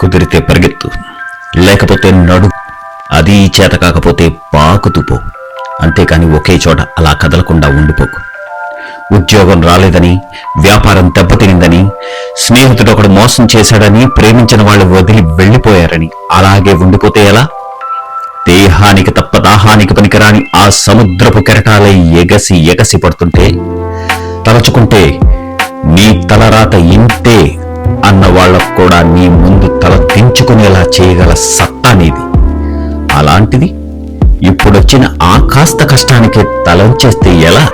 కుదిరితే పరిగెత్తు. లేకపోతే నడు. అది చేత కాకపోతే పాకుతూ పో. అంతేకాని ఒకే చోట అలా కదలకుండా ఉండిపోకు. ఉద్యోగం రాలేదని వ్యాపారం దెబ్బతినిందని స్నేహితుడు ఒకడు మోసం చేశాడని ప్రేమించిన వాళ్ళు వదిలి వెళ్ళిపోయారని. అలాగే ఉండిపోతే ఎలా? దేహానికి తప్ప దాహానికి పనికిరాని ఆ సముద్రపు కెరటాలై ఎగసి ఎగసి పడుతుంటే తలచుకుంటే నీ తలరాత ఇంతే. అన్న వాళ్ళకు కూడా నీ ముందు తల దించుకునేలా చేయగల సత్తా నీది. అలాంటిది ఇప్పుడొచ్చిన ఆ కాస్త కష్టానికి తలంచేస్తే ఎలా?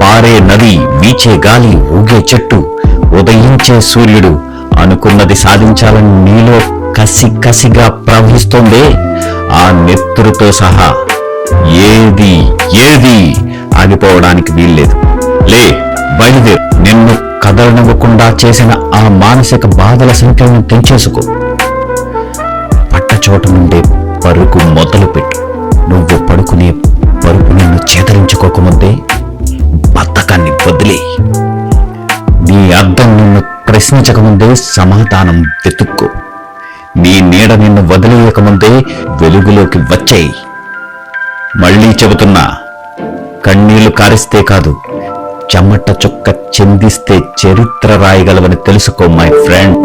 పారే నది వీచే గాలి ఊగే చెట్టు ఉదయించే సూర్యుడు అనుకున్నది సాధించాలని నీలో కసి కసిగా ప్రవహిస్తోందే. ఆ నెత్తురుతో సహా ఏది ఏది ఆగిపోవడానికి కదలనివ్వకుండా చేసిన ఆ మానసిక బాధల సంఖ్యను తెంచేసుకో. పట్టచోట నుండి నుండే పరుగు మొదలు పెట్టు నువ్వు పడుకునే పరుపు నిన్ను చేతరించుకోకముందే బద్ధకాన్ని వదిలే నీ అర్థం నిన్ను ప్రశ్నించకముందే సమాధానం వెతుక్కో. నీ నీడ నిన్ను వదిలేయకముందే వెలుగులోకి వచ్చేయి. మళ్ళీ చెబుతున్నా కన్నీళ్ళు కారిస్తే కాదు చెమట చుక్క చెందిస్తే చరిత్ర రాయగలవని తెలుసుకో మై ఫ్రెండ్